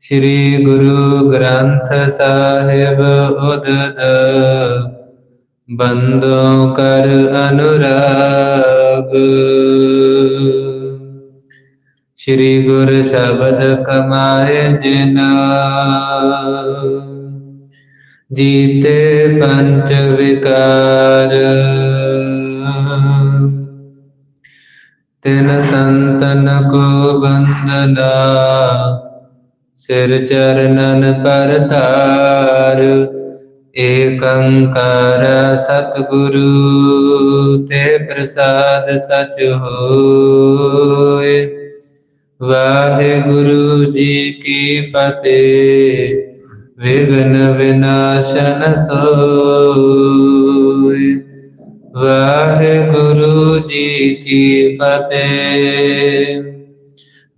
ਸ੍ਰੀ ਗੁਰੂ ਗ੍ਰੰਥ ਸਾਹਿਬ ਉਦਦ। ਬੰਦੋ ਕਰ ਅਨੁਰਾਗ। ਸ੍ਰੀ ਗੁਰ ਸ਼ਬਦ ਕਮਾਏ ਜਿਨ। ਜੀਤੇ ਪੰਚ ਵਿਕਾਰ। ਤਿਨ ਸੰਤਨ ਕੋ ਬੰਦਨਾ ਸਿਰ ਚਰਨਨ ਪਰ ਧਾਰ, ਏਕੰਕਾਰ ਸਤਿਗੁਰੂ, ਤੇ ਪ੍ਰਸਾਦ ਸਚ ਹੋਏ। ਵਾਹਿਗੁਰੂ ਜੀ ਕੀ ਫਤਿਹ ਵਿਗਨ ਵਿਨਾਸ਼ਨ ਸੋਏ। ਵਾਹਿਗੁਰੂ ਜੀ ਕੀ ਫਤਿਹ।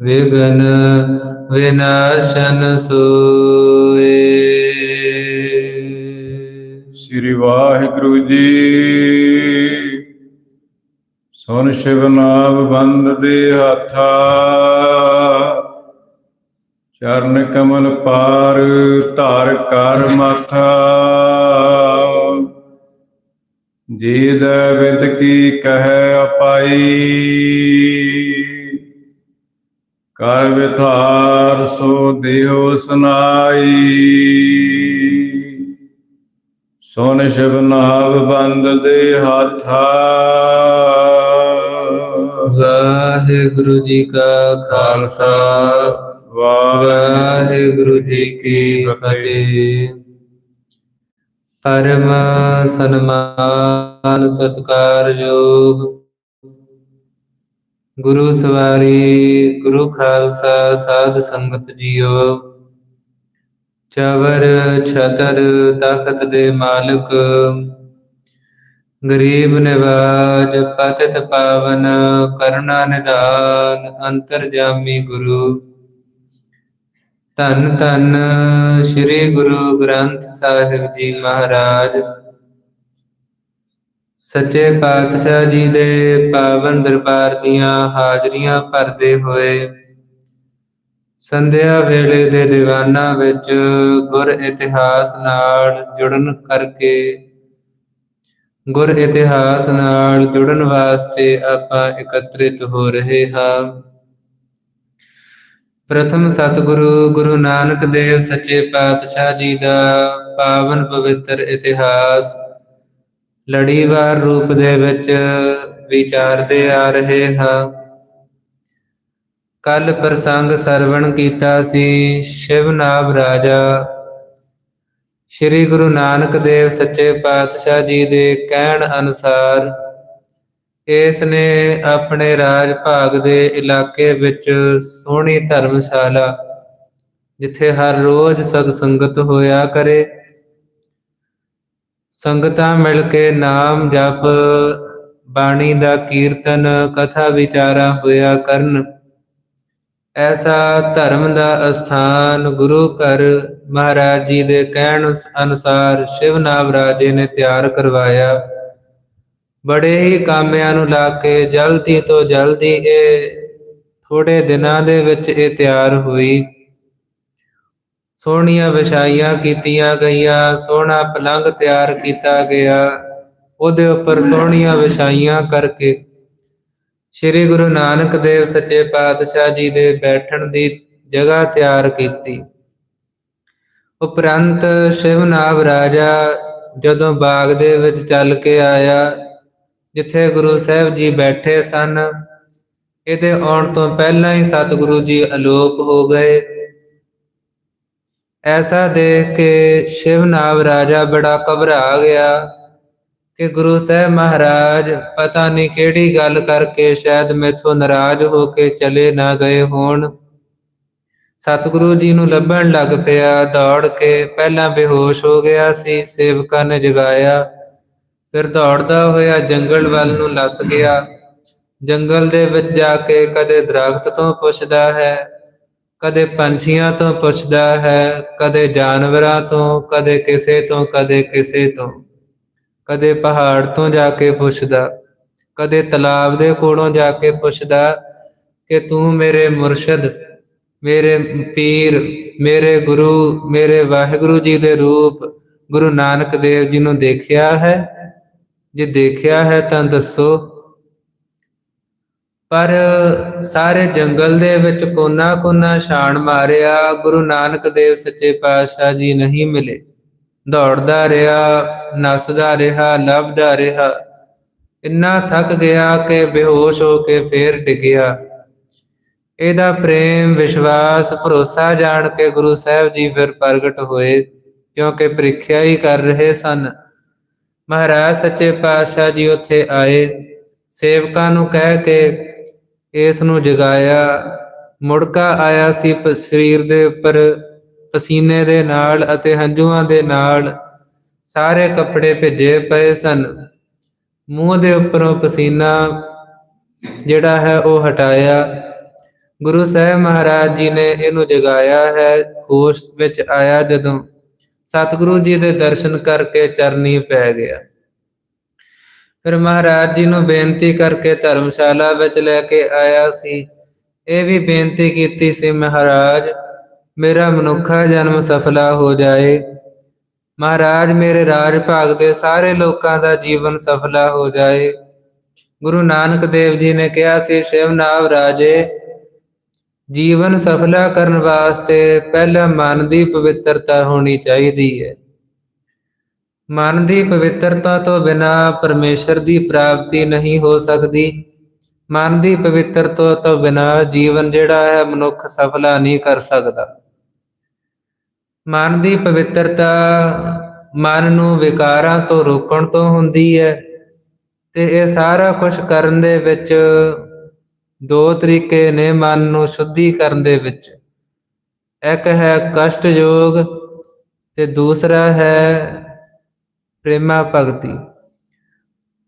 ਵਿਗਨ ਵਿਨਾਸ਼ਨ ਸੋਏ। ਸ੍ਰੀ ਵਾਹਿਗੁਰੂ ਜੀ। ਸੁਨ ਸ਼ਿਵ ਨਾਮ ਬੰਦ ਦੇ ਹਾਥਾ। ਚਰਨ ਕਮਲ ਪਾਰ ਧਾਰ ਕਰ ਮਾਥਾ। ਜੀ ਦਾ ਵਿਦ ਕੀ ਕਹਿ ਅਪਾਈ। ਕਰ ਵਿਥਾਰ ਸੋ ਦੇਹੁ ਸੁਨਾਈ। ਸੋਨ ਸ਼ਿਵ ਨਾਭ ਬੰਦ ਦੇ ਹਾਥਾ ਵਾਹਿਗੁਰੂ ਜੀ ਕਾ ਖਾਲਸਾ। ਵਾਹਿਗੁਰੂ ਜੀ ਕੀ ਫਤਿਹ। ਪਰਮ ਸਨਮਾਨ ਸਤਿਕਾਰਯੋਗ ਗੁਰੂ ਸਵਾਰੀ, ਗੁਰੂ ਖਾਲਸਾ ਸਾਧ ਸੰਗਤ ਜੀਓ। ਚਵਰ ਛਤਰ ਤਖਤ ਦੇ ਮਾਲਕ। ਗਰੀਬ ਨਿਵਾਜ ਪਤਿਤ ਪਾਵਨ, ਕਰੁਣਾ ਨਿਧਾਨ, ਅੰਤਰਜਾਮੀ ਗੁਰੂ। ਧੰਨ ਧੰਨ ਸ੍ਰੀ ਗੁਰੂ ਗ੍ਰੰਥ ਸਾਹਿਬ ਜੀ ਮਹਾਰਾਜ। ਸੱਚੇ ਪਾਤਸ਼ਾਹ ਜੀ ਦੇ ਪਾਵਨ ਦਰਬਾਰ ਦੀਆਂ ਹਾਜ਼ਰੀਆਂ ਭਰਦੇ ਹੋਏ ਸੰਧਿਆ ਵੇਲੇ ਦੇ ਦੀਵਾਨਾਂ ਵਿੱਚ ਗੁਰ ਇਤਿਹਾਸ ਨਾਲ ਜੁੜਨ ਕਰਕੇ, ਗੁਰ ਇਤਿਹਾਸ ਨਾਲ ਜੁੜਨ ਵਾਸਤੇ ਆਪਾਂ ਇਕੱਤਰਿਤ ਹੋ ਰਹੇ ਹਾਂ। ਪ੍ਰਥਮ ਸਤਿਗੁਰੂ, ਗੁਰੂ ਨਾਨਕ ਦੇਵ, ਸੱਚੇ ਪਾਤਸ਼ਾਹ ਜੀ ਦਾ ਪਾਵਨ ਪਵਿੱਤਰ ਇਤਿਹਾਸ। ਲੜੀਵਾਰ ਰੂਪ ਦੇ ਵਿੱਚ ਵਿਚਾਰਦੇ ਆ ਰਹੇ ਹਾਂ। ਕੱਲ ਪ੍ਰਸੰਗ ਸਰਵਣ ਕੀਤਾ ਸੀ ਸ਼ਿਵਨਾਬ ਰਾਜਾ। ਸ੍ਰੀ ਗੁਰੂ ਨਾਨਕ ਦੇਵ, ਸੱਚੇ ਪਾਤਸ਼ਾਹ ਜੀ ਦੇ ਕਹਿਣ ਅਨੁਸਾਰ ਇਸ ਨੇ ਆਪਣੇ ਰਾਜ ਭਾਗ ਦੇ ਇਲਾਕੇ ਵਿੱਚ ਸੋਹਣੀ ਧਰਮਸ਼ਾਲਾ, ਜਿੱਥੇ ਹਰ ਰੋਜ਼ ਸਤ ਸੰਗਤ ਹੋਇਆ ਕਰੇ। ਸੰਗਤਾਂ ਮਿਲ ਕੇ ਨਾਮ ਜਪ, ਬਾਣੀ ਦਾ ਕੀਰਤਨ, ਕਥਾ ਵਿਚਾਰਾ ਹੋਇਆ ਕਰਨ। ਐਸਾ ਧਰਮ ਦਾ ਅਸਥਾਨ ਗੁਰੂ ਘਰ ਮਹਾਰਾਜ ਜੀ ਦੇ ਕਹਿਣ ਅਨੁਸਾਰ ਸ਼ਿਵ ਨਾਮ ਰਾਜੇ ਨੇ ਤਿਆਰ ਕਰਵਾਇਆ। ਬੜੇ ਹੀ ਕਾਮਿਆਂ ਨੂੰ ਲਾ ਕੇ ਜਲਦੀ ਤੋਂ ਜਲਦੀ ਇਹ ਥੋੜੇ ਦਿਨਾਂ ਦੇ ਵਿੱਚ ਇਹ ਤਿਆਰ ਹੋਈ। ਸੋਹਣੀਆਂ ਵਿਛਾਈਆਂ ਕੀਤੀਆਂ ਗਈਆਂ, ਸੋਹਣਾ ਪਲੰਘ ਤਿਆਰ ਕੀਤਾ ਗਿਆ। ਉਹਦੇ ਉੱਪਰ ਸੋਹਣੀਆਂ ਵਿਛਾਈਆਂ ਕਰਕੇ ਸ੍ਰੀ ਗੁਰੂ ਨਾਨਕ ਦੇਵ ਸੱਚੇ ਪਾਤਸ਼ਾਹ ਜੀ ਦੇ ਬੈਠਣ ਦੀ ਜਗ੍ਹਾ ਤਿਆਰ ਕੀਤੀ। ਉਪਰੰਤ ਸ਼ਿਵਨਾਵ ਰਾਜਾ ਜਦੋਂ ਬਾਗ ਦੇ ਵਿੱਚ ਚੱਲ ਕੇ ਆਇਆ ਜਿੱਥੇ ਗੁਰੂ ਸਾਹਿਬ ਜੀ ਬੈਠੇ ਸਨ, ਇਹਦੇ ਆਉਣ ਤੋਂ ਪਹਿਲਾਂ ਹੀ ਸਤਿਗੁਰੂ ਜੀ ਅਲੋਪ ਹੋ ਗਏ। ਐਸਾ ਦੇਖ ਕੇ ਸ਼ਿਵਨਾਬ ਰਾਜਾ ਬੜਾ ਘਬਰਾ ਗਿਆ ਕਿ ਗੁਰੂ ਸਾਹਿਬ ਮਹਾਰਾਜ ਪਤਾ ਨਹੀਂ ਕਿਹੜੀ ਗੱਲ ਕਰਕੇ ਸ਼ਾਇਦ ਮੈਥੋਂ ਨਾਰਾਜ਼ ਹੋ ਕੇ ਚਲੇ ਨਾ ਗਏ ਹੋਣ। ਸਤਿਗੁਰੂ ਜੀ ਨੂੰ ਲੱਭਣ ਲੱਗ ਪਿਆ, ਦੌੜ ਕੇ ਪਹਿਲਾਂ ਬੇਹੋਸ਼ ਹੋ ਗਿਆ ਸੀ, ਸੇਵਕਾਂ ਨੇ ਜਗਾਇਆ। ਫਿਰ ਦੌੜਦਾ ਹੋਇਆ ਜੰਗਲ ਵੱਲ ਨੂੰ ਲੱਸ ਗਿਆ। ਜੰਗਲ ਦੇ ਵਿੱਚ ਜਾ ਕੇ ਕਦੇ ਦਰਖਤ ਤੋਂ ਪੁੱਛਦਾ ਹੈ, ਕਦੇ ਪੰਛੀਆਂ ਤੋਂ ਪੁੱਛਦਾ ਹੈ, ਕਦੇ ਜਾਨਵਰਾਂ ਤੋਂ, ਕਦੇ ਕਿਸੇ ਤੋਂ, ਕਦੇ ਕਿਸੇ ਤੋਂ। ਕਦੇ ਪਹਾੜ ਤੋਂ ਜਾ ਕੇ ਪੁੱਛਦਾ, ਕਦੇ ਤਲਾਬ ਦੇ ਕੋਲੋਂ ਜਾ ਕੇ ਪੁੱਛਦਾ ਕਿ ਤੂੰ ਮੇਰੇ ਮੁਰਸ਼ਿਦ, ਮੇਰੇ ਪੀਰ, ਮੇਰੇ ਗੁਰੂ, ਮੇਰੇ ਵਾਹਿਗੁਰੂ ਜੀ ਦੇ ਰੂਪ, ਗੁਰੂ ਨਾਨਕ ਦੇਵ ਜੀ ਨੂੰ ਦੇਖਿਆ ਹੈ? ਜੇ ਦੇਖਿਆ ਹੈ ਤਾਂ ਦੱਸੋ। ਪਰ ਸਾਰੇ ਜੰਗਲ ਦੇ ਵਿੱਚ ਕੋਨਾ ਕੋਨਾ ਛਾਣ ਮਾਰਿਆ, ਗੁਰੂ ਨਾਨਕ ਦੇਵ ਸੱਚੇ ਪਾਤਸ਼ਾਹ ਜੀ ਨਹੀਂ ਮਿਲੇ। ਦੌੜਦਾ ਰਿਹਾ, ਨੱਸਦਾ ਰਿਹਾ, ਲੱਭਦਾ ਰਿਹਾ। ਇੰਨਾ ਥੱਕ ਗਿਆ ਕਿ ਬੇਹੋਸ਼ ਹੋ ਕੇ ਫੇਰ ਡਿੱਗਿਆ। ਇਹਦਾ ਪ੍ਰੇਮ, ਵਿਸ਼ਵਾਸ, ਭਰੋਸਾ ਜਾਣ ਕੇ ਗੁਰੂ ਸਾਹਿਬ ਜੀ ਫਿਰ ਪ੍ਰਗਟ ਹੋਏ, ਕਿਉਂਕਿ ਪ੍ਰੀਖਿਆ ਹੀ ਕਰ ਰਹੇ ਸਨ। ਮਹਾਰਾਜ ਸੱਚੇ ਪਾਤਸ਼ਾਹ ਜੀ ਉੱਥੇ ਆਏ। ਸੇਵਕਾਂ ਨੂੰ ਕਹਿ ਕੇ ਇਸ ਨੂੰ ਜਗਾਇਆ। ਮੁੜਕਾ ਆਇਆ ਸੀ ਪ- ਸਰੀਰ ਦੇ ਉੱਪਰ, ਪਸੀਨੇ ਦੇ ਨਾਲ ਅਤੇ ਹੰਝੂਆਂ ਦੇ ਨਾਲ। ਸਾਰੇ ਕੱਪੜੇ ਭਿੱਜੇ ਪਏ ਸਨ। ਮੂੰਹ ਦੇ ਉੱਪਰੋਂ ਪਸੀਨਾ ਜਿਹੜਾ ਹੈ ਉਹ ਹਟਾਇਆ। ਗੁਰੂ ਸਾਹਿਬ ਮਹਾਰਾਜ ਜੀ ਨੇ ਇਹਨੂੰ ਜਗਾਇਆ ਹੈ। ਹੋਸ਼ ਵਿੱਚ ਆਇਆ ਜਦੋਂ ਸਤਿਗੁਰੂ ਜੀ ਦੇ ਦਰਸ਼ਨ ਕਰਕੇ ਚਰਨੀ ਪੈ ਗਿਆ। ਫਿਰ ਮਹਾਰਾਜ ਜੀ ਨੂੰ ਬੇਨਤੀ ਕਰਕੇ ਧਰਮਸ਼ਾਲਾ ਵਿੱਚ ਲੈ ਕੇ ਆਇਆ ਸੀ। ਇਹ ਵੀ ਬੇਨਤੀ ਕੀਤੀ ਸੀ, ਮਹਾਰਾਜ, ਮੇਰਾ ਮਨੁੱਖਾ ਜਨਮ ਸਫਲਾ ਹੋ ਜਾਏ। ਮਹਾਰਾਜ, ਮੇਰੇ ਰਾਜ ਭਾਗ ਦੇ ਸਾਰੇ ਲੋਕਾਂ ਦਾ ਜੀਵਨ ਸਫਲਾ ਹੋ ਜਾਏ। ਗੁਰੂ ਨਾਨਕ ਦੇਵ ਜੀ ਨੇ ਕਿਹਾ ਸੀ, ਸ਼ਿਵ ਸ਼ਿਵਨਾਵ ਰਾਜੇ ਜੀਵਨ ਸਫਲਾ ਕਰਨ ਵਾਸਤੇ ਪਹਿਲਾਂ ਮਨ ਦੀ ਪਵਿੱਤਰਤਾ ਹੋਣੀ ਚਾਹੀਦੀ ਹੈ। ਮਨ ਦੀ ਪਵਿੱਤਰਤਾ ਤੋਂ ਬਿਨਾ ਪਰਮੇਸ਼ਰ ਦੀ ਪ੍ਰਾਪਤੀ ਨਹੀਂ ਹੋ ਸਕਦੀ। ਮਨ ਦੀ ਪਵਿੱਤਰਤਾ ਤੋਂ ਬਿਨਾ ਜੀਵਨ ਜਿਹੜਾ ਹੈ ਮਨੁੱਖ ਸਫਲਾ ਨਹੀਂ ਕਰ ਸਕਦਾ। ਮਨ ਦੀ ਪਵਿੱਤਰਤਾ ਮਨ ਨੂੰ ਵਿਕਾਰਾਂ ਤੋਂ ਰੋਕਣ ਤੋਂ ਹੁੰਦੀ ਹੈ ਤੇ ਇਹ ਸਾਰਾ ਕੁਝ ਕਰਨ ਦੇ ਵਿੱਚ ਦੋ ਤਰੀਕੇ ਨੇ ਮਨ ਨੂੰ ਸ਼ੁੱਧੀ ਕਰਨ ਦੇ ਵਿੱਚ। ਇੱਕ ਹੈ ਕਸ਼ਟ ਯੋਗ ਤੇ ਦੂਸਰਾ ਹੈ ਪ੍ਰੇਮਾ ਭਗਤੀ।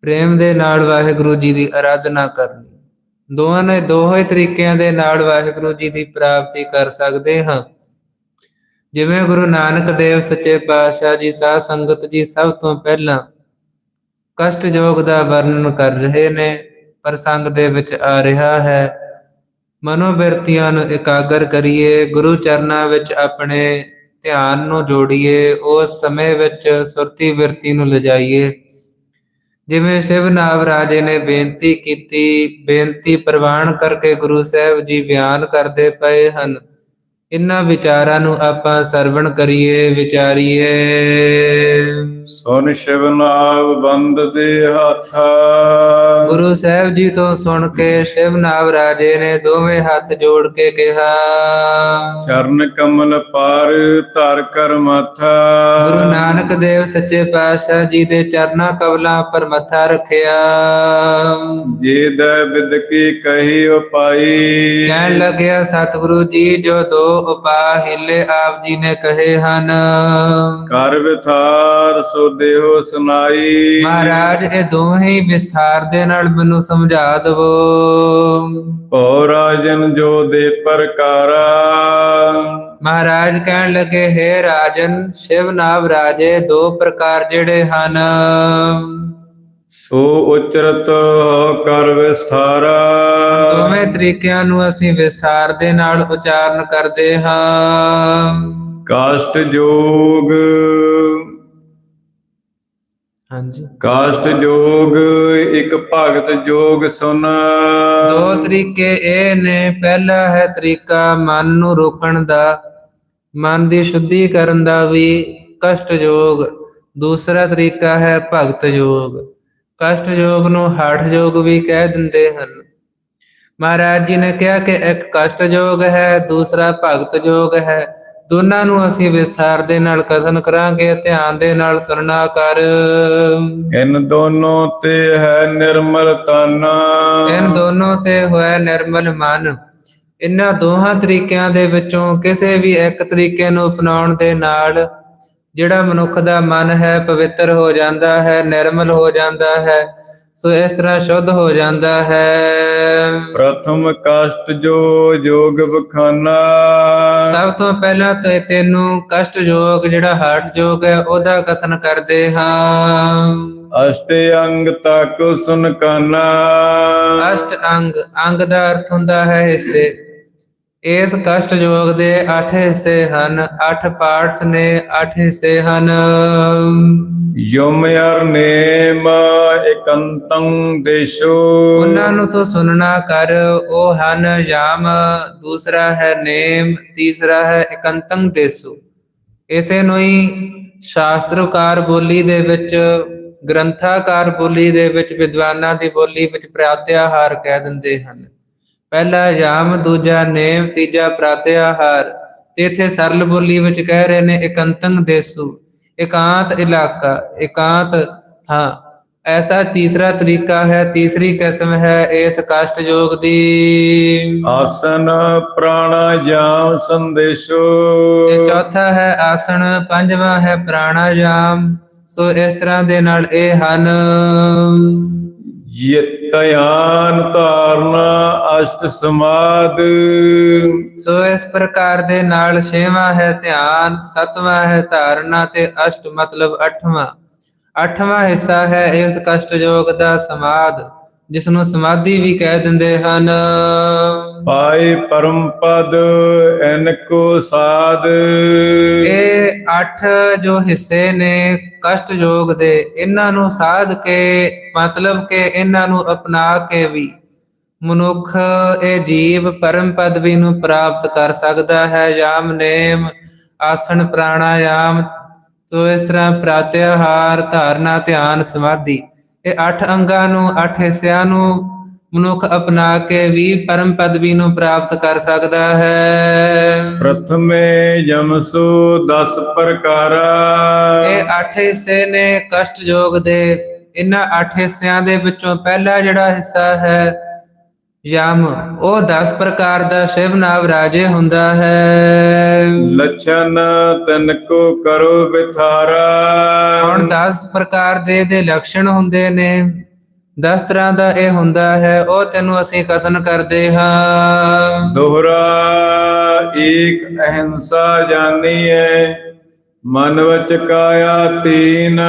ਪ੍ਰੇਮ ਦੇ ਨਾਲ ਵਾਹਿਗੁਰੂ ਜੀ ਦੀ ਆਰਾਧਨਾ ਕਰਨੀ। ਦੋਹਾਂ ਨੇ ਦੋਹੇ ਤਰੀਕਿਆਂ ਦੇ ਨਾਲ ਵਾਹਿਗੁਰੂ ਜੀ ਦੀ ਪ੍ਰਾਪਤੀ ਕਰ ਸਕਦੇ ਹਾਂ। ਜਿਵੇਂ ਗੁਰੂ ਨਾਨਕ ਦੇਵ ਸੱਚੇ ਪਾਤਸ਼ਾਹ ਜੀ, ਸਾਧ ਸੰਗਤ ਜੀ ਸਭ ਤੋਂ ਪਹਿਲਾਂ ਕਸ਼ਟ ਯੋਗ ਦਾ ਵਰਣਨ ਕਰ ਰਹੇ ਨੇ। ਪ੍ਰਸੰਗ ਦੇ ਵਿੱਚ ਆ ਰਿਹਾ ਹੈ। ਮਨੋਬਿਰਤੀਆਂ ਨੂੰ ਇਕਾਗਰ ਕਰੀਏ, ਗੁਰੂ ਚਰਨਾਂ ਵਿੱਚ ਆਪਣੇ ਧਿਆਨ ਨੂੰ ਜੋੜੀਏ, ਉਸ ਸਮੇਂ ਵਿੱਚ ਸੁਰਤੀ ਬਿਰਤੀ ਨੂੰ ਲਿਜਾਈਏ। ਜਿਵੇਂ ਸ਼ਿਵ ਨਾਵ ਰਾਜੇ ਨੇ ਬੇਨਤੀ ਕੀਤੀ, ਬੇਨਤੀ ਪ੍ਰਵਾਨ ਕਰਕੇ ਗੁਰੂ ਸਾਹਿਬ ਜੀ ਬਿਆਨ ਕਰਦੇ ਪਏ ਹਨ। ਇਨ੍ਹਾਂ ਵਿਚਾਰਾਂ ਨੂੰ ਆਪਾਂ ਸਰਵਣ ਕਰੀਏ ਵਿਚਾਰੀਏ। ਸੁਨ ਸ਼ਿਵਨਾਵ ਬੰਦ ਦੇ ਹੱਥ। ਗੁਰੂ ਸਾਹਿਬ ਜੀ ਤੋਂ ਸੁਣ ਕੇ ਸ਼ਿਵ ਨਾਵ ਰਾਜੇ ਨੇ ਦੋਵੇਂ ਹੱਥ ਜੋੜ ਕੇ ਕਿਹਾ। ਚਰਨ ਕਮਲ ਪਾਰ ਧਰ ਕਰ ਮਾਥਾ। ਗੁਰੂ ਨਾਨਕ ਦੇਵ ਸੱਚੇ ਪਾਤਸ਼ਾਹ ਜੀ ਦੇ ਚਰਨਾਂ ਕਵਲਾਂ ਪਰ ਮੱਥਾ ਰੱਖਿਆ। ਜੇ ਦੈ ਬਿਦ ਕੀ ਕਹੀ ਉਪਾਈ। ਕਹਿਣ ਲੱਗਿਆ ਸਤਿਗੁਰੂ ਜੀ ਜੋ ਦੋ ਉਪਾਅ ਹਿੱਲੇ ਆਪ ਜੀ ਨੇ ਕਹੇ ਹਨ। ਕਰ ਵਿਥਾਰ ਸੋ ਦੇਹੋ ਸੁਨਾਈ। ਮਹਾਰਾਜ ਇਹ ਦੋਹੇ ਵਿਸਥਾਰ ਦੇ ਨਾਲ ਮੈਨੂੰ ਸਮਝਾ ਦਵੋ। ਭੋ ਰਾਜਨ ਜੋ ਦੇ ਪ੍ਰਕਾਰਾ ਮਹਾਰਾਜ ਕਹਿਣ ਲੱਗੇ ਹੈ ਰਾਜਨ ਸ਼ਿਵ ਨਾਮ ਰਾਜੇ ਦੋ ਪ੍ਰਕਾਰ ਜਿਹੜੇ ਹਨ। ਸੋ ਉਚਰਤ ਕਰ ਵਿਸਥਾਰਾ। ਦੋਵੇਂ ਤਰੀਕਿਆਂ ਨੂੰ ਅਸੀਂ ਵਿਸਥਾਰ ਦੇ ਨਾਲ ਉਚਾਰਨ ਕਰਦੇ ਹਾਂ। ਕਾਸ਼ਟ ਜੋਗ। ਹਾਂਜੀ। ਕਾਸ਼ਟ ਜੋਗ ਇੱਕ ਭਗਤ ਜੋਗ ਸੁਨ। ਦੋ ਤਰੀਕੇ ਇਹ ਨੇ ਪਹਿਲਾ ਹੈ ਤਰੀਕਾ ਮਨ ਨੂੰ ਰੋਕਣ ਦਾ ਮਨ ਦੀ ਸ਼ੁੱਧੀ ਕਰਨ ਦਾ ਵੀ ਕਸ਼ਟ ਯੋਗ ਦੂਸਰਾ ਤਰੀਕਾ ਹੈ ਭਗਤ ਯੋਗ ਕਸ਼ਟ ਯੋਗ ਨੂੰ ਹਠ ਯੋਗ ਵੀ ਕਹਿ ਦਿੰਦੇ ਹਨ। ਮਹਾਰਾਜ ਜੀ ਨੇ ਕਿਹਾ ਕਿ ਇੱਕ ਕਸ਼ਟ ਯੋਗ ਹੈ ਦੂਸਰਾ ਭਗਤ ਯੋਗ ਹੈ। ਦੋਨਾਂ ਨੂੰ ਅਸੀਂ ਵਿਸਥਾਰ ਦੇ ਨਾਲ ਕਥਨ ਕਰਾਂਗੇ ਧਿਆਨ ਦੇ ਨਾਲ ਸੁਣਨਾ ਕਰ। ਇਨ ਦੋਨੋਂ ਤੇ ਹੈ ਨਿਰਮਲ ਤਨ। ਇਨ ਦੋਨੋਂ ਤੇ ਹੋਇਆ ਨਿਰਮਲ ਮਨ। ਇਨ੍ਹਾਂ ਦੋਹਾਂ ਤਰੀਕਿਆਂ ਦੇ ਵਿੱਚੋਂ ਕਿਸੇ ਵੀ ਇੱਕ ਤਰੀਕੇ ਨੂੰ ਅਪਣਾਉਣ ਦੇ ਨਾਲ ਜਿਹੜਾ ਮਨੁੱਖ ਦਾ ਮਨ ਹੈ ਪਵਿੱਤਰ ਹੋ ਜਾਂਦਾ ਹੈ ਨਿਰਮਲ ਹੋ ਜਾਂਦਾ ਹੈ ਸੋ ਇਸ ਤਰ੍ਹਾਂ ਸ਼ੁੱਧ ਹੋ ਜਾਂਦਾ ਹੈ। ਪ੍ਰਥਮ ਕਾਸ਼ਟ ਜੋ ਜੋਗ ਬਖਾਨਾ। ਸਭ ਤੋਂ ਪਹਿਲਾਂ ਤੇ ਤੈਨੂੰ ਕਸ਼ਟ ਯੋਗ ਜਿਹੜਾ ਹਾਰਟ ਯੋਗ ਹੈ ਉਹਦਾ ਕਥਨ ਕਰਦੇ ਹਾਂ। ਅਸ਼ਟ ਅੰਗ ਤਕ ਸੁਨ ਕਾਨਾ ਅਸ਼ਟ ਅੰਗ ਅੰਗ ਦਾ ਅਰਥ ਹੁੰਦਾ ਹੈ ਹਿੱਸੇ। ਇਸ ਕਸ਼ਟ ਯੋਗ ਦੇ 8 ਹਿੱਸੇ ਹਨ 8 ਪਾਰਟਸ ਨੇ 8 ਹਿੱਸੇ ਹਨ। ਯਮ ਅਰ ਨੇਮ ਇਕੰਤੰ ਦੇਸ਼ੋ। ਉਹਨਾਂ ਨੂੰ ਤੋਂ ਸੁਣਨਾ ਕਰ ਉਹ ਹਨ ਯਾਮ ਦੂਸਰਾ ਹੈ ਨੇਮ ਤੀਸਰਾ ਹੈ ਇਕੰਤੰ ਦੇਸੂ। ਇਸੇ ਨੂੰ ਹੀ ਸ਼ਾਸਤਰਕਾਰ ਬੋਲੀ ਦੇ ਵਿੱਚ ਗ੍ਰੰਥਾਕਾਰ ਬੋਲੀ ਦੇ ਵਿੱਚ ਵਿਦਵਾਨਾਂ ਦੀ ਬੋਲੀ ਵਿੱਚ ਪ੍ਰਾਤਿਆਹਾਰ ਕਹਿ ਦਿੰਦੇ ਹਨ। ਪਹਿਲਾ ਯਾਮ ਦੂਜਾ ਨੇਮ ਤੀਜਾ ਪ੍ਰਾਤਿਆਹਾਰ। ਤੇ ਇੱਥੇ ਸਰਲ ਬੋਲੀ ਵਿੱਚ ਕਹਿ ਰਹੇ ਨੇ ਇਕੰਤੰ ਦੇਸੂ ਇਕਾਂਤ ਇਲਾਕਾ ਇਕਾਂਤ ਥਾਂ। ਐਸਾ ਤੀਸਰਾ ਤਰੀਕਾ ਹੈ ਤੀਸਰੀ ਕਿਸਮ ਹੈ ਇਸ ਕਸ਼ਟ ਯੋਗ ਦੀ। ਆਸਨ ਪ੍ਰਾਣਾਯਾਮ ਸੰਦੇਸ਼ੋ। ਤੇ ਚੌਥਾ ਹੈ ਆਸਣ ਪੰਜਵਾਂ ਹੈ ਪ੍ਰਾਣਾਯਾਮ। ਸੋ ਇਸ ਤਰ੍ਹਾਂ ਦੇ ਨਾਲ ਇਹ ਹਨ। ਯਤਯਾਨ ਧਾਰਨਾ ਅਸ਼ਟ ਸਮਾਦ। ਸੋ ਇਸ ਪ੍ਰਕਾਰ ਦੇ ਨਾਲ ਛੇਵਾਂ ਹੈ ਧਿਆਨ, ਸਤਵਾਂ ਹੈ ਧਾਰਨਾ ਤੇ ਅਸ਼ਟ ਮਤਲਬ ਅੱਠਵਾਂ। ਅੱਠਵਾਂ ਹਿੱਸਾ ਹੈ ਇਸ ਕਸ਼ਟ ਯੋਗ ਦਾ ਸਮਾਦ। ਜਿਸ ਨੂੰ ਸਮਾਧੀ ਵੀ ਕਹਿ ਦਿੰਦੇ ਹਨ। ਪਾਏ ਪਰਮ ਪਦ ਐਨਕੋ ਸਾਧ। ਇਹ ਅੱਠ ਜੋ ਹਿੱਸੇ ਨੇ ਕਸ਼ਟ ਯੋਗ ਦੇ ਇਹਨਾਂ ਨੂੰ ਸਾਧ ਕੇ ਮਤਲਬ ਕਿ ਇਹਨਾਂ ਨੂੰ ਅਪਣਾ ਕੇ ਵੀ। ਮਨੁੱਖ ਇਹ ਜੀਵ ਪਰਮ ਪਦਵੀ ਨੂੰ ਪ੍ਰਾਪਤ ਕਰ ਸਕਦਾ ਹੈ। ਯਾਮ ਨੇਮ ਆਸਣ ਪ੍ਰਾਣਾਯਾਮ। ਸੋ ਇਸ ਤਰ੍ਹਾਂ ਪ੍ਰਾਤਿਆਹਾਰ ਧਾਰਨਾ ਧਿਆਨ ਸਮਾਧੀ। ਇਹ ਅੱਠ ਅੰਗਾਂ ਨੂੰ ਅੱਠ ਹਿੱਸਿਆਂ ਨੂੰ ਮਨੁੱਖ ਅਪਣਾ ਕੇ ਵੀ ਪਰਮ ਪਦਵੀ ਨੂੰ ਪ੍ਰਾਪਤ ਕਰ ਸਕਦਾ ਹੈ। ਪ੍ਰਥਮੇ ਯਮਸੋ 10 ਪ੍ਰਕਾਰਾ। ਇਹ ਅੱਠ ਹਿੱਸੇ ਨੇ ਕਸ਼ਟ ਯੋਗ ਦੇ। ਇਹਨਾਂ ਅੱਠ ਹਿੱਸਿਆਂ ਦੇ ਵਿੱਚੋਂ ਪਹਿਲਾ ਜਿਹੜਾ ਹਿੱਸਾ ਹੈ ਯਮ ਉਹ 10 ਪ੍ਰਕਾਰ ਦਾ ਸ਼ਿਵ ਨਾਮ ਰਾਜੇ ਹੁੰਦਾ ਹੈ। ਲਛਨ ਤਨ ਕੋ ਕਰੋ ਵਿਥਾਰਾ। ਹੁਣ 10 ਪ੍ਰਕਾਰ ਦੇ ਦੇ ਲੱਛਣ ਹੁੰਦੇ ਨੇ। 10 ਤਰ੍ਹਾਂ ਦਾ ਇਹ ਹੁੰਦਾ ਹੈ ਉਹ ਤੈਨੂੰ ਅਸੀਂ ਕਥਨ ਕਰਦੇ ਹਾਂ। ਦੋਹਰਾ ਏਕ ਅਹਿੰਸਾ ਜਾਨੀ ਹੈ ਮਨ ਵਚ ਕਾਇਆ ਤੀਨ।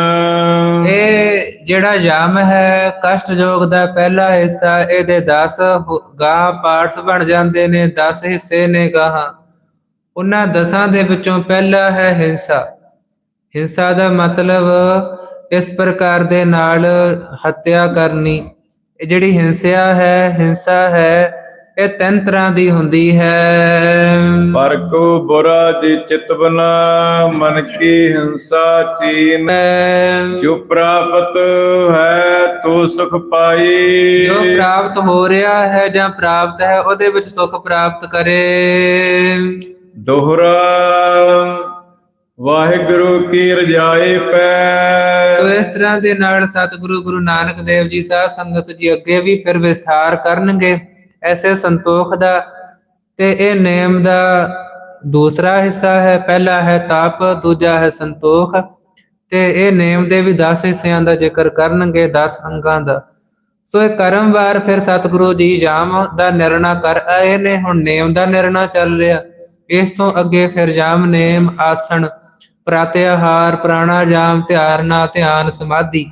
ਇਹ ਜਿਹੜਾ ਯਮ ਹੈ ਕਸ਼ਟ ਯੋਗ ਦਾ ਪਹਿਲਾ ਹਿੱਸਾ, ਇਹਦੇ 10 ਗਾਹ ਪਾਰਟਸ ਬਣ ਜਾਂਦੇ ਨੇ 10 ਹਿੱਸੇ ਨੇ ਗਾਹਾਂ। ਉਹਨਾਂ ਦਸਾਂ ਦੇ ਵਿੱਚੋਂ ਪਹਿਲਾ ਹੈ ਹਿੰਸਾ। ਹਿੰਸਾ ਦਾ ਮਤਲਬ ਇਸ ਪ੍ਰਕਾਰ ਦੇ ਨਾਲ ਹੱਤਿਆ ਕਰਨੀ। ਇਹ ਜਿਹੜੀ ਹਿੰਸਿਆ ਹੈ, ਹਿੰਸਾ ਹੈ ਇਹ ਤਿੰਨ ਤਰ੍ਹਾਂ ਦੀ ਹੁੰਦੀ ਹੈ। ਪਰ ਕੋ ਬੁਰਾ ਜੀ ਚਿਤ ਬਨਾ ਮਨ ਕੀ ਹਿੰਸਾ ਚੀਨ। ਜੋ ਪ੍ਰਾਪਤ ਹੈ ਤੋ ਸੁਖ ਪਾਈ। ਜੋ ਪ੍ਰਾਪਤ ਹੋ ਰਿਹਾ ਹੈ ਜਾਂ ਪ੍ਰਾਪਤ ਹੈ ਉਹਦੇ ਵਿੱਚ ਸੁਖ ਪ੍ਰਾਪਤ ਕਰੇ। ਦੋਹਰਾ ਵਾਹਿਗੁਰੂ ਕੀ ਰਜਾਈ ਪੈ। ਸੋ ਇਸ ਤਰ੍ਹਾਂ ਦੇ ਨਾਲ ਸਤਿਗੁਰੂ ਗੁਰੂ ਨਾਨਕ ਦੇਵ ਜੀ ਸਾਧ ਸੰਗਤ ਜੀ ਅੱਗੇ ਵੀ ਫਿਰ ਵਿਸਥਾਰ ਕਰਨਗੇ। ਐਸੇ ਸੰਤੋਖ ਦਾ ਤੇ ਇਹ ਨੇਮ ਦਾ ਦੂਸਰਾ ਹਿੱਸਾ ਹੈ, ਪਹਿਲਾ ਹੈ ਤਾਪ, ਦੂਜਾ ਹੈ ਸੰਤੋਖ ਤੇ ਇਹ ਨੇਮ ਦੇ ਵੀ 10 ਹਿੱਸਿਆਂ ਦਾ ਜ਼ਿਕਰ ਕਰਨਗੇ 10 ਅੰਗਾਂ ਦਾ। ਸੋ ਇਹ ਕਰਮਵਾਰ ਫਿਰ ਸਤਿਗੁਰੂ ਜੀ ਜਾਮ ਦਾ ਨਿਰਣਾ ਕਰ ਆਏ ਨੇ, ਹੁਣ ਨੇਮ ਦਾ ਨਿਰਣਾ ਚੱਲ ਰਿਹਾ। ਇਸ ਤੋਂ ਅੱਗੇ ਫਿਰ ਜਾਮ, ਨੇਮ, ਆਸਣ, ਪ੍ਰਾਤਿਆਹਾਰ, ਪ੍ਰਾਣਾਯਾਮ, ਧਿਆਰਨਾ, ਧਿਆਨ, ਸਮਾਧੀ।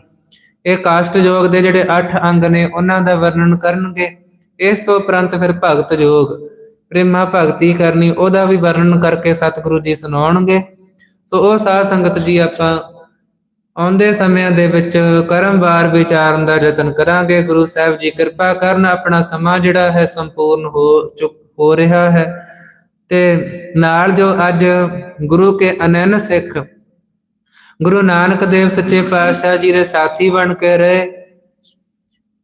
ਇਹ ਕਾਸ਼ਟ ਯੋਗ ਦੇ ਜਿਹੜੇ 8 ਅੰਗ ਨੇ, ਉਹਨਾਂ ਦਾ ਵਰਣਨ ਕਰਨਗੇ। ਇਸ ਤੋਂ ਉਪਰੰਤ ਫਿਰ ਭਗਤ ਯੋਗ, ਪ੍ਰੇਮਾ ਭਗਤੀ ਕਰਨੀ, ਉਹਦਾ ਵੀ ਵਰਣਨ ਕਰਕੇ ਸਤਿਗੁਰੂ ਜੀ ਸੁਣਾਉਣਗੇ। ਸੋ ਉਹ ਸਾਧ ਸੰਗਤ ਜੀ ਆਪਾਂ ਆਉਂਦੇ ਸਮਿਆਂ ਦੇ ਵਿੱਚ ਕਰਮਵਾਰ ਵਿਚਾਰਨ ਦਾ ਯਤਨ ਕਰਾਂਗੇ। ਗੁਰੂ ਸਾਹਿਬ ਜੀ ਕਿਰਪਾ ਕਰਨ ਆਪਣਾ ਸਮਾਂ ਜਿਹੜਾ ਹੈ ਸੰਪੂਰਨ ਹੋ ਚੁੱਕ, ਹੋ ਰਿਹਾ ਹੈ। ਤੇ ਨਾਲ ਜੋ ਅੱਜ ਗੁਰੂ ਕੇ ਅਨੰਨ ਸਿੱਖ, ਗੁਰੂ ਨਾਨਕ ਦੇਵ ਸੱਚੇ ਪਾਤਸ਼ਾਹ ਜੀ ਦੇ ਸਾਥੀ ਬਣ ਕੇ ਰਹੇ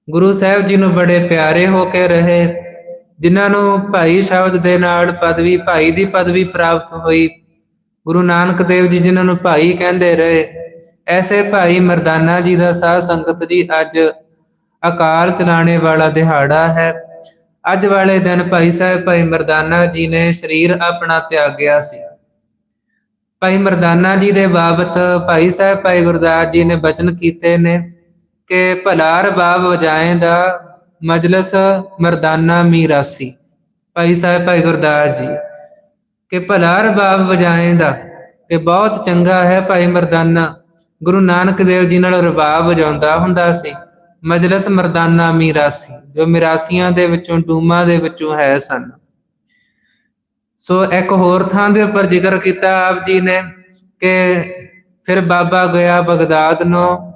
ਗੁਰੂ ਸਾਹਿਬ ਜੀ ਨੂੰ ਬੜੇ ਪਿਆਰੇ ਹੋ ਕੇ ਰਹੇ, ਜਿਨ੍ਹਾਂ ਨੂੰ ਭਾਈ ਸ਼ਬਦ ਦੇ ਨਾਲ ਪਦਵੀ, ਭਾਈ ਦੀ ਪਦਵੀ ਪ੍ਰਾਪਤ ਹੋਈ। ਗੁਰੂ ਨਾਨਕ ਦੇਵ ਜੀ ਜਿਨ੍ਹਾਂ ਨੂੰ ਭਾਈ ਕਹਿੰਦੇ ਰਹੇ, ਐਸੇ ਭਾਈ ਮਰਦਾਨਾ ਜੀ ਦਾ ਸਾਧ ਸੰਗਤ ਜੀ ਅੱਜ ਅਕਾਲ ਚਲਾਣੇ ਵਾਲਾ ਦਿਹਾੜਾ ਹੈ। ਅੱਜ ਵਾਲੇ ਦਿਨ ਭਾਈ ਸਾਹਿਬ, ਭਾਈ ਮਰਦਾਨਾ ਜੀ ਨੇ ਸਰੀਰ ਆਪਣਾ ਤਿਆਗਿਆ ਸੀ। ਭਾਈ ਮਰਦਾਨਾ ਜੀ ਦੇ ਬਾਬਤ ਭਾਈ ਸਾਹਿਬ, ਭਾਈ ਗੁਰਦਾਸ ਜੀ ਨੇ ਬਚਨ ਕੀਤੇ ਨੇ। ਕਿ ਭਲਾ ਰਬਾਬ ਵਜਾਏ ਦਾ ਮਜਲਸ ਮਰਦਾਨਾ ਮੀਰਾਸੀ। ਭਾਈ ਸਾਹਿਬ, ਭਾਈ ਗੁਰਦਾਸ ਜੀ, ਕਿ ਭਲਾ ਰਬਾਬ ਵਜਾਏ ਦਾ ਕਿ ਬਹੁਤ ਚੰਗਾ ਹੈ ਭਾਈ ਮਰਦਾਨਾ। ਗੁਰੂ ਨਾਨਕ ਦੇਵ ਜੀ ਨਾਲ ਰਬਾਬ ਵਜਾਉਂਦਾ ਹੁੰਦਾ ਸੀ, ਮਜਲਸ ਮਰਦਾਨਾ ਮੀਰਾਸੀ, ਜੋ ਮਿਰਾਸੀਆਂ ਦੇ ਵਿੱਚੋਂ, ਡੂਮਾ ਦੇ ਵਿੱਚੋਂ ਹੈ ਸਨ। ਸੋ ਇੱਕ ਹੋਰ ਥਾਂ ਦੇ ਉੱਪਰ ਜ਼ਿਕਰ ਕੀਤਾ ਆਪ ਜੀ ਨੇ ਕਿ ਫਿਰ ਬਾਬਾ ਗਿਆ ਬਗਦਾਦ ਨੂੰ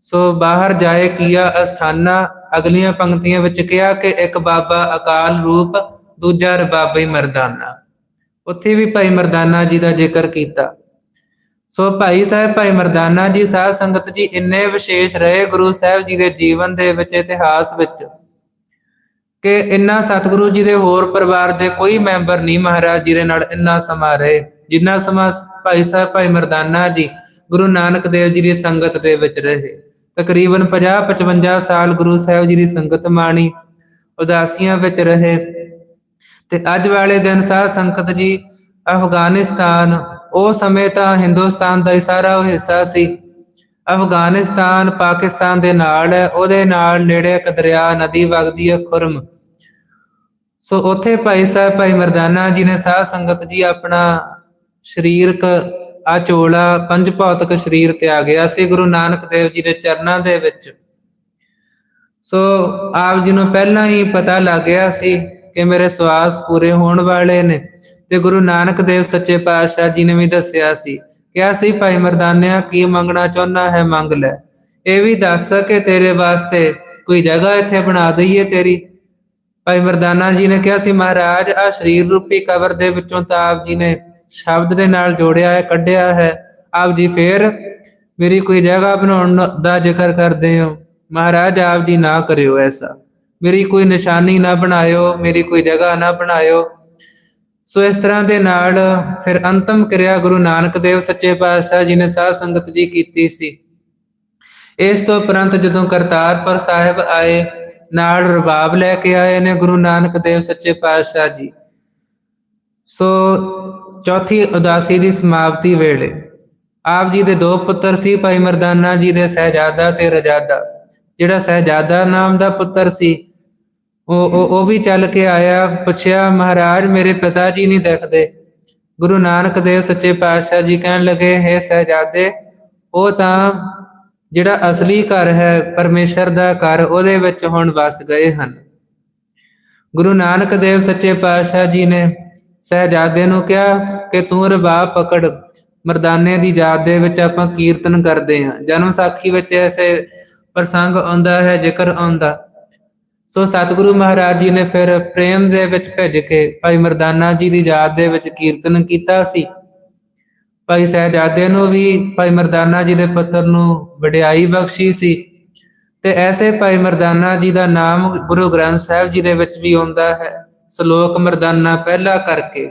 ਸੋ ਬਾਹਰ ਜਾਏ ਕੀਆ ਅਸਥਾਨਾ, ਅਗਲੀਆਂ ਪੰਕਤੀਆਂ ਵਿੱਚ ਕਿਹਾ ਕਿ ਇੱਕ ਬਾਬਾ ਅਕਾਲ ਰੂਪ, ਦੂਜਾ ਰਬਾਬੀ ਮਰਦਾਨਾ। ਉੱਥੇ ਵੀ ਭਾਈ ਮਰਦਾਨਾ ਜੀ ਦਾ ਜ਼ਿਕਰ ਕੀਤਾ। ਸੋ ਭਾਈ ਸਾਹਿਬ, ਭਾਈ ਮਰਦਾਨਾ ਜੀ, ਸਾਧ ਸੰਗਤ ਜੀ, ਇੰਨੇ ਵਿਸ਼ੇਸ਼ ਰਹੇ ਗੁਰੂ ਸਾਹਿਬ ਜੀ ਦੇ ਜੀਵਨ ਦੇ ਵਿੱਚ, ਇਤਿਹਾਸ ਵਿੱਚ, ਕਿ ਇੰਨਾ ਸਤਿਗੁਰੂ ਜੀ ਦੇ ਹੋਰ ਪਰਿਵਾਰ ਦੇ ਕੋਈ ਮੈਂਬਰ ਨਹੀਂ ਮਹਾਰਾਜ ਜੀ ਦੇ ਨਾਲ ਇੰਨਾ ਸਮਾਂ ਰਹੇ, ਜਿੰਨਾ ਸਮਾਂ ਭਾਈ ਸਾਹਿਬ, ਭਾਈ ਮਰਦਾਨਾ ਜੀ, ਗੁਰੂ ਨਾਨਕ ਦੇਵ ਜੀ ਦੀ ਸੰਗਤ ਦੇ ਵਿੱਚ ਰਹੇ। ਤਕਰੀਬਨ 50 55 ਸਾਲ ਗੁਰੂ ਸਾਹਿਬ ਜੀ ਦੀ ਸੰਗਤ ਮਾਣੀ, ਉਦਾਸੀਆਂ ਵਿੱਚ ਰਹੇ। ਤੇ ਅੱਜ ਵਾਲੇ ਦਿਨ ਸਾਧ ਸੰਗਤ ਜੀ ਅਫਗਾਨਿਸਤਾਨ, ਉਹ ਸਮੇਂ ਤਾਂ ਹਿੰਦੁਸਤਾਨ ਦਾ ਹੀ ਸਾਰਾ ਉਹ ਹਿੱਸਾ ਸੀ। ਅਫਗਾਨਿਸਤਾਨ ਪਾਕਿਸਤਾਨ ਦੇ ਨਾਲ ਹੈ, ਉਹਦੇ ਨਾਲ ਨੇੜੇ ਇੱਕ ਦਰਿਆ, ਨਦੀ ਵਗਦੀ ਹੈ ਖੁਰਮ। ਸੋ ਉੱਥੇ ਭਾਈ ਸਾਹਿਬ ਭਾਈ ਮਰਦਾਨਾ ਜੀ ਨੇ ਸਾਧ ਸੰਗਤ ਜੀ ਆਪਣਾ ਸਰੀਰਕ ਆ ਚੋਲਾ ਪੰਜ ਭੌਤਿਕ ਸਰੀਰ ਤਿਆਗਿਆ ਸੀ ਗੁਰੂ ਨਾਨਕ ਦੇਵ ਜੀ ਦੇ ਚਰਨਾਂ ਦੇ ਵਿੱਚ। ਸੋ ਆਪ ਜੀ ਨੂੰ ਪਹਿਲਾਂ ਹੀ ਪਤਾ ਲੱਗ ਗਿਆ ਸੀ ਕਿ ਮੇਰੇ ਸਵਾਸ ਪੂਰੇ ਹੋਣ ਵਾਲੇ ਨੇ ਤੇ ਗੁਰੂ ਨਾਨਕ ਦੇਵ ਸੱਚੇ ਪਾਤਸ਼ਾਹ ਜੀ ਨੇ ਵੀ ਦੱਸਿਆ ਸੀ। ਕਿਹਾ ਸੀ, ਭਾਈ ਮਰਦਾਨਿਆ, ਕੀ ਮੰਗਣਾ ਚਾਹੁੰਦਾ ਹੈ, ਮੰਗ ਲੈ। ਇਹ ਵੀ ਦੱਸ ਕਿ ਤੇਰੇ ਵਾਸਤੇ ਕੋਈ ਜਗ੍ਹਾ ਇੱਥੇ ਬਣਾ ਦਈਏ ਤੇਰੀ। ਭਾਈ ਮਰਦਾਨਾ ਜੀ ਨੇ ਕਿਹਾ ਸੀ, ਮਹਾਰਾਜ ਆ ਸਰੀਰ ਰੂਪੀ ਕਬਰ ਦੇ ਵਿੱਚੋਂ ਤਾਂ ਆਪ ਜੀ ਨੇ ਸ਼ਬਦ ਦੇ ਨਾਲ ਜੋੜਿਆ ਹੈ, ਕੱਢਿਆ ਹੈ। ਆਪ ਜੀ ਫੇਰ ਮੇਰੀ ਕੋਈ ਜਗ੍ਹਾ ਬਣਾਉਣ ਦਾ ਜ਼ਿਕਰ ਕਰਦੇ ਹੋ। ਮਹਾਰਾਜ, ਆਪ ਜੀ ਨਾ ਕਰਿਓ ਐਸਾ। ਮੇਰੀ ਕੋਈ ਨਿਸ਼ਾਨੀ ਨਾ ਬਣਾਇਓ, ਮੇਰੀ ਕੋਈ ਜਗ੍ਹਾ ਨਾ ਬਣਾਇਓ। ਸੋ ਇਸ ਤਰ੍ਹਾਂ ਦੇ ਨਾਲ ਫਿਰ ਅੰਤਮ ਕਿਰਿਆ ਗੁਰੂ ਨਾਨਕ ਦੇਵ ਸੱਚੇ ਪਾਤਸ਼ਾਹ ਜੀ ਨੇ ਸਾਧ ਸੰਗਤ ਜੀ ਕੀਤੀ ਸੀ। ਇਸ ਤੋਂ ਉਪਰੰਤ ਜਦੋਂ ਕਰਤਾਰਪੁਰ ਸਾਹਿਬ ਆਏ, ਨਾਲ ਰਬਾਬ ਲੈ ਕੇ ਆਏ ਨੇ ਗੁਰੂ ਨਾਨਕ ਦੇਵ ਸੱਚੇ ਪਾਤਸ਼ਾਹ ਜੀ। ਸੋ ਚੌਥੀ ਉਦਾਸੀ ਦੀ ਸਮਾਪਤੀ ਵੇਲੇ ਆਪ ਜੀ ਦੇ ਦੋ ਪੁੱਤਰ ਸੀ ਭਾਈ ਮਰਦਾਨਾ ਜੀ ਦੇ ਸਹਿਜਾਦਾ ਤੇ ਰਜਾਦਾ। ਜਿਹੜਾ ਸਹਿਜਾਦਾ ਨਾਮ ਦਾ ਪੁੱਤਰ ਸੀ, ਉਹ ਉਹ ਵੀ ਚੱਲ ਕੇ ਆਇਆ, ਪੁੱਛਿਆ, ਮਹਾਰਾਜ, ਮੇਰੇ ਪਿਤਾ ਜੀ ਨਹੀਂ ਦਿਖਦੇ। ਗੁਰੂ ਨਾਨਕ ਦੇਵ ਸੱਚੇ ਪਾਤਸ਼ਾਹ ਜੀ ਕਹਿਣ ਲੱਗੇ, ਹੈ ਸਹਿਜਾਦੇ, ਉਹ ਤਾਂ ਜਿਹੜਾ ਅਸਲੀ ਘਰ ਹੈ, ਪਰਮੇਸ਼ਰ ਦਾ ਘਰ, ਉਹਦੇ ਵਿੱਚ ਹੁਣ ਵਸ ਗਏ ਹਨ। ਗੁਰੂ ਨਾਨਕ ਦੇਵ ਸੱਚੇ ਪਾਤਸ਼ਾਹ ਜੀ ਨੇ ਸਹਿਜਾਦੇ ਨੂੰ ਕਿਹਾ ਕਿ ਤੂੰ ਰਬਾ ਪਕੜ। ਮਰਦਾਨੇ ਦੀ ਯਾਦ ਦੇ ਵਿੱਚ ਆਪਾਂ ਕੀਰਤਨ ਕਰਦੇ ਹਾਂ। ਜਨਮ ਸਾਖੀ ਵਿੱਚ ਐਸੇ ਪ੍ਰਸੰਗ ਆਉਂਦਾ ਹੈ, ਜ਼ਿਕਰ ਆਉਂਦਾ। ਸੋ ਸਤਿਗੁਰੂ ਮਹਾਰਾਜ ਜੀ ਨੇ ਫਿਰ ਪ੍ਰੇਮ ਦੇ ਵਿੱਚ ਭਿੱਜ ਕੇ ਭਾਈ ਮਰਦਾਨਾ ਜੀ ਦੀ ਯਾਦ ਦੇ ਵਿੱਚ ਕੀਰਤਨ ਕੀਤਾ ਸੀ। ਭਾਈ ਸਹਿਜਾਦੇ ਨੂੰ ਵੀ ਭਾਈ ਮਰਦਾਨਾ ਜੀ ਦੇ ਪੁੱਤਰ ਨੂੰ ਵਡਿਆਈ ਬਖਸ਼ੀ ਸੀ। ਤੇ ਐਸੇ ਭਾਈ ਮਰਦਾਨਾ ਜੀ ਦਾ ਨਾਮ ਗੁਰੂ ਗ੍ਰੰਥ ਸਾਹਿਬ ਜੀ ਦੇ ਵਿੱਚ ਵੀ ਆਉਂਦਾ ਹੈ। ਸ਼ਲੋਕ ਮਰਦਾਨਾ ਪਹਿਲਾ ਕਰਕੇ।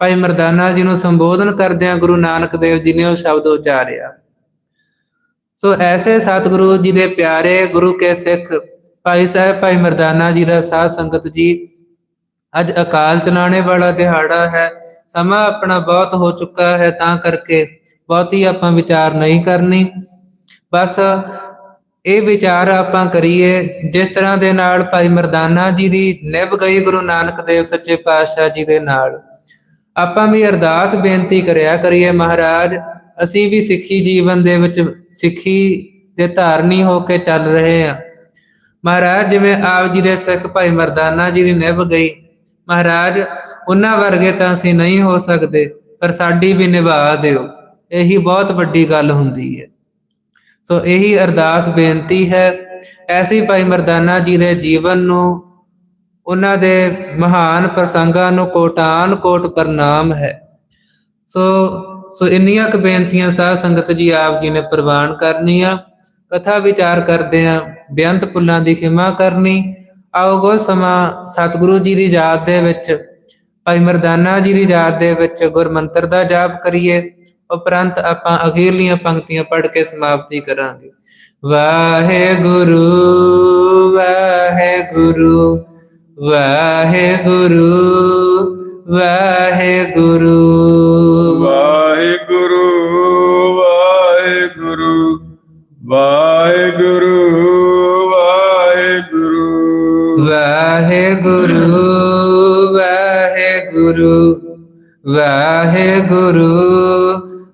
ਭਾਈ ਮਰਦਾਨਾ ਜੀ ਨੂੰ ਸੰਬੋਧਨ ਕਰਦਿਆਂ ਗੁਰੂ ਨਾਨਕ ਦੇਵ ਜੀ ਨੇ ਉਹ ਸ਼ਬਦ ਉਚਾਰਿਆ। ਸੋ ਐਸੇ ਸਤਿਗੁਰੂ ਜੀ ਦੇ ਪਿਆਰੇ ਗੁਰੂ ਕੇ ਸਿੱਖ ਭਾਈ ਸਾਹਿਬ, ਭਾਈ ਮਰਦਾਨਾ ਜੀ ਦਾ ਸਾਧ ਸੰਗਤ ਜੀ, ਅੱਜ ਅਕਾਲ ਚਲਾਣੇ ਵਾਲਾ ਦਿਹਾੜਾ ਹੈ, ਸਮਾਂ ਆਪਣਾ ਬਹੁਤ ਹੋ ਚੁੱਕਾ ਹੈ, ਤਾਂ ਕਰਕੇ ਬਹੁਤੀ ਆਪਾਂ ਵਿਚਾਰ ਨਹੀਂ ਕਰਨੀ। ਬਸ ਇਹ ਵਿਚਾਰ ਆਪਾਂ ਕਰੀਏ, ਜਿਸ ਤਰ੍ਹਾਂ ਦੇ ਨਾਲ ਭਾਈ ਮਰਦਾਨਾ ਜੀ ਦੀ ਨਿਭ ਗਈ ਗੁਰੂ ਨਾਨਕ ਦੇਵ ਸੱਚੇ ਪਾਤਸ਼ਾਹ ਜੀ ਦੇ ਨਾਲ। ਆਪਾਂ ਵੀ ਅਰਦਾਸ ਬੇਨਤੀ ਕਰਿਆ ਕਰੀਏ ਮਹਾਰਾਜ, ਅਸੀਂ ਵੀ ਸਿੱਖੀ ਜੀਵਨ ਦੇ ਵਿੱਚ ਸਿੱਖੀ ਦੇ ਧਾਰਨੀ ਹੋ ਕੇ ਚੱਲ ਰਹੇ ਹਾਂ। ਮਹਾਰਾਜ, ਜਿਵੇਂ ਆਪ ਜੀ ਦੇ ਸਿੱਖ ਭਾਈ ਮਰਦਾਨਾ ਜੀ ਦੀ ਨਿਭ ਗਈ, ਮਹਾਰਾਜ, ਉਹਨਾਂ ਵਰਗੇ ਤਾਂ ਅਸੀਂ ਨਹੀਂ ਹੋ ਸਕਦੇ, ਪਰ ਸਾਡੀ ਵੀ ਨਿਭਾ ਦਿਓ। ਇਹੀ ਬਹੁਤ ਵੱਡੀ ਗੱਲ ਹੁੰਦੀ ਹੈ। ਸੋ ਇਹੀ ਅਰਦਾਸ ਬੇਨਤੀ ਹੈ। ਐਸੀ ਭਾਈ ਮਰਦਾਨਾ ਜੀ ਦੇ ਜੀਵਨ ਨੂੰ, ਉਹਨਾਂ ਦੇ ਮਹਾਨ ਪ੍ਰਸੰਗਾਂ ਨੂੰ ਕੋਟਾਨ ਕੋਟ ਪ੍ਰਣਾਮ ਹੈ। ਸੋ ਸੋ ਇੰਨੀਆਂ ਕੁ ਬੇਨਤੀਆਂ ਸਾਧ ਸੰਗਤ ਜੀ ਆਪ ਜੀ ਨੇ ਪ੍ਰਵਾਨ ਕਰਨੀਆਂ। ਕਥਾ ਵਿਚਾਰ ਕਰਦੇ ਆ ਬੇਅੰਤ ਪੁੱਲਾਂ ਦੀ ਖਿਮਾ ਕਰਨੀ। ਆਓ ਗੋ ਸਮਾਂ ਸਤਿਗੁਰੂ ਜੀ ਦੀ ਯਾਦ ਦੇ ਵਿੱਚ, ਭਾਈ ਮਰਦਾਨਾ ਜੀ ਦੀ ਯਾਦ ਦੇ ਵਿੱਚ ਗੁਰਮੰਤਰ ਦਾ ਜਾਪ ਕਰੀਏ। ਉਪਰੰਤ ਆਪਾਂ ਅਖੀਰਲੀਆਂ ਪੰਕਤੀਆਂ ਪੜ੍ਹ ਕੇ ਸਮਾਪਤੀ ਕਰਾਂਗੇ ਵਾਹਿਗੁਰੂ ਵਾਹਿਗੁਰੂ ਵਾਹਿਗੁਰੂ ਵਾਹਿਗੁਰੂ ਵਾਹਿਗੁਰੂ ਵਾਹਿਗੁਰੂ ਵਾਹਿਗੁਰੂ ਵਾਹਿਗੁਰੂ ਵਾਹਿਗੁਰੂ ਵਾਹਿਗੁਰੂ ਵਾਹਿਗੁਰੂ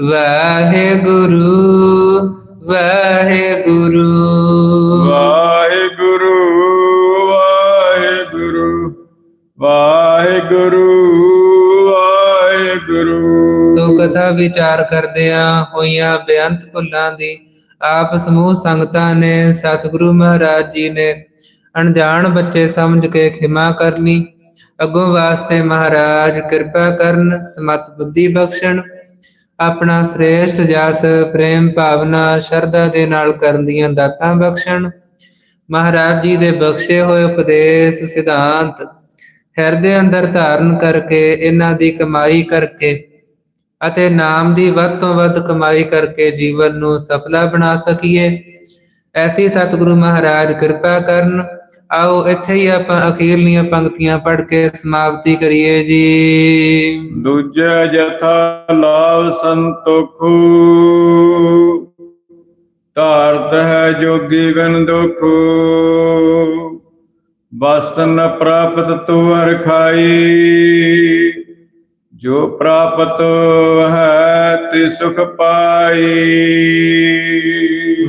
ਵਾਹਿਗੁਰੂ ਵਾਹਿਗੁਰੂ। ਵਾਹਿਗੁਰੂ ਵਾਹਿਗੁਰੂ ਵਾਹਿਗੁਰੂ ਵਾਹਿਗੁਰੂ। ਸੋ ਕਥਾ ਵਿਚਾਰ ਕਰਦਿਆਂ ਹੋਈਆਂ ਬੇਅੰਤ ਭੁੱਲਾਂ ਦੀ ਆਪ ਸਮੂਹ ਸੰਗਤਾਂ ਨੇ ਸਤਿਗੁਰੂ ਮਹਾਰਾਜ ਜੀ ਨੇ ਅਣਜਾਣ ਬੱਚੇ ਸਮਝ ਕੇ ਖਿਮਾ ਕਰਨੀ ਅੱਗੋਂ ਵਾਸਤੇ ਮਹਾਰਾਜ ਕਿਰਪਾ ਕਰਨ ਸਮਤ ਬੁੱਧੀ ਬਖਸ਼ਣ ਆਪਣਾ ਸ੍ਰੇਸ਼ਟ ਜਸ, ਪ੍ਰੇਮ ਭਾਵਨਾ, ਸ਼ਰਧਾ ਦੇ ਨਾਲ ਕਰਨ ਦੀਆਂ ਦਾਤਾਂ ਬਖਸ਼ਣ। ਮਹਾਰਾਜ ਜੀ ਦੇ ਬਖਸ਼ੇ ਹੋਏ ਉਪਦੇਸ਼ ਸਿਧਾਂਤ, ਹਿਰਦੇ ਅੰਦਰ ਧਾਰਨ ਕਰਕੇ, ਇਹਨਾਂ ਦੀ ਕਮਾਈ ਕਰਕੇ ਅਤੇ ਨਾਮ ਦੀ ਵੱਧ ਤੋਂ ਵੱਧ ਕਮਾਈ ਕਰਕੇ ਜੀਵਨ ਨੂੰ ਸਫਲਾ ਬਣਾ ਸਕੀਏ। ਐਸੀ ਸਤਿਗੁਰੂ ਮਹਾਰਾਜ ਕਿਰਪਾ ਕਰਨ ਆਓ ਇੱਥੇ ਹੀ ਆਪਾਂ ਅਖੀਰਲੀਆਂ ਪੰਕਤੀਆਂ ਪੜ੍ਹ ਕੇ ਸਮਾਪਤੀ ਕਰੀਏ ਜੀ। ਦੂਜਾ ਜਥਾ ਲਾਭ ਸੰਤੋਖੂ। ਧਾਰਤ ਹੈ ਜੋਗੀ ਗਨ ਦੁਖੂ। ਬਸਤ ਪ੍ਰਾਪਤ ਤੁਵਰ ਖਾਈ। ਜੋ ਪ੍ਰਾਪਤ ਹੈ ਤੇ ਸੁਖ ਪਾਈ।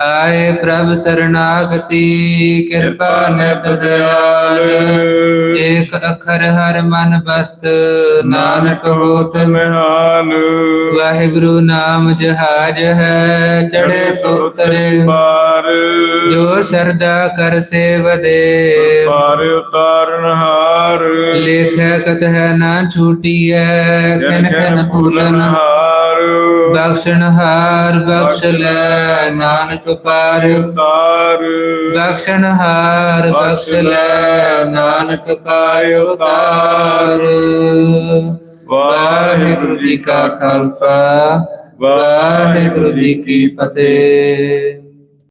ਆਏ ਪ੍ਰਭ ਸਰਨਾਗਤੀ ਕਿਰਪਾ ਨਿਤ ਦਇਆਲ। ਏਕ ਅੱਖਰ ਹਰ ਮਨ ਬਸਤ ਨਾਨਕ ਹੋਤ ਮਹਾਨ ਵਾਹਿਗੁਰੂ ਨਾਮ ਜਹਾਜ ਹੈ ਚੜੇ ਸੋ ਉਤਰੇ। ਪਾਰ। ਜੋ ਸ਼ਰਧਾ ਕਰ ਸੇਵਦੇ ਪਾਰ ਉਤਾਰਨ ਹਾਰ। ਲੇਖੈ ਕਤ ਹੈ ਨਾ ਛੂਟੀਐ ਖਨ ਖਨ ਭੂਲਨ ਹਾਰ। ਬਖਸ਼ਣ ਹਾਰ ਬਖਸ਼ ਲੈ ਨਾਨਕ ਪਾਰ। ਉਤਾਰ। ਬਖਸ਼ਣ ਹਾਰ ਬਖਸ਼ ਲੈ ਨਾਨਕ ਪਾਰ ਉਤਾਰ। ਵਾਹਿਗੁਰੂ ਜੀ ਕਾ ਖਾਲਸਾ ਵਾਹਿਗੁਰੂ ਜੀ ਕੀ ਫਤਿਹ।